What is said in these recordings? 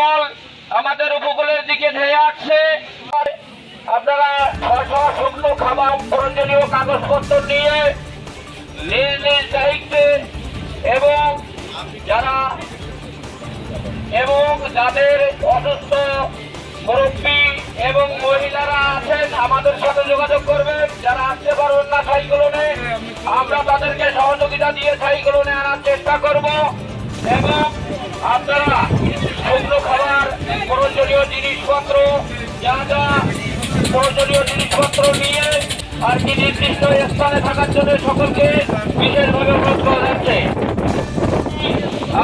নির্মল আমাদের উপকূলের দিকে ধেয়ে আসছে। আপনারা শুকনো খাবার, প্রয়োজনীয় কাগজপত্র নিয়ে নিজ নিজ দায়িত্বে এবং যারা এবং যাদের অসুস্থ মুরব্বী এবং মহিলারা আছেন, আমাদের সাথে যোগাযোগ করবেন। যারা আসতে পারবেন না সাইক্লোনে, আমরা তাদেরকে সহযোগিতা দিয়ে সাইক্লোনে আনার চেষ্টা করব। এবং জিনিসপত্র, যা যা প্রয়োজনীয় জিনিসপত্র নিয়ে আর কি নির্দিষ্ট স্থানে থাকার জন্য সকলকে বিশেষভাবে অনুরোধ করা যাচ্ছে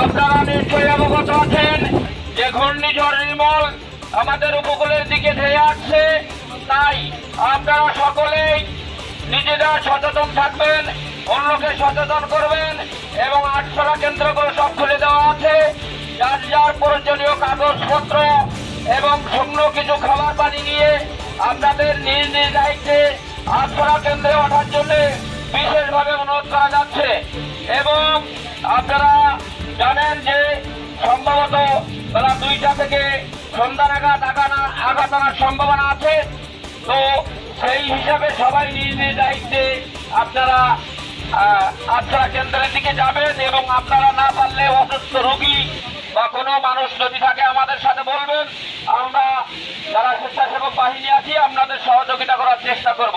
আপনারা নিশ্চয়ই অবগত আছেন যে ঘূর্ণিঝড় নির্মল আমাদের উপকূলের দিকে ধেয়ে আসছে। তাই আপনারা সকলেই নিজেরা সচেতন থাকবেন, অন্যকে সচেতন করবেন এবং আটশোলা কেন্দ্র করে সব খুলে দেওয়া আছে। যার যার প্রয়োজনীয় কাগজপত্র এবং শুকনো কিছু খাবার পানি নিয়ে আপনাদের নিজ নিজ দায়িত্বে আশ্রয় কেন্দ্রে ওঠার জন্য বিশেষভাবে অনুরোধ করা যাচ্ছে। এবং আপনারা জানেন যে সম্ভবত বেলা দুইটা থেকে সন্ধ্যা নাগাদ আগানা আঘাত আনার সম্ভাবনা আছে। তো সেই হিসাবে সবাই নিজ নিজ দায়িত্বে আপনারা আশ্রয় কেন্দ্রের দিকে যাবেন এবং আপনারা না পারলে অসুস্থ রোগী বা কোনো মানুষ যদি থাকে আমাদের সাথে বলবেন, আমরা যারা স্বেচ্ছাসেবক বাহিনী আছি, আপনাদের সহযোগিতা করার চেষ্টা করব।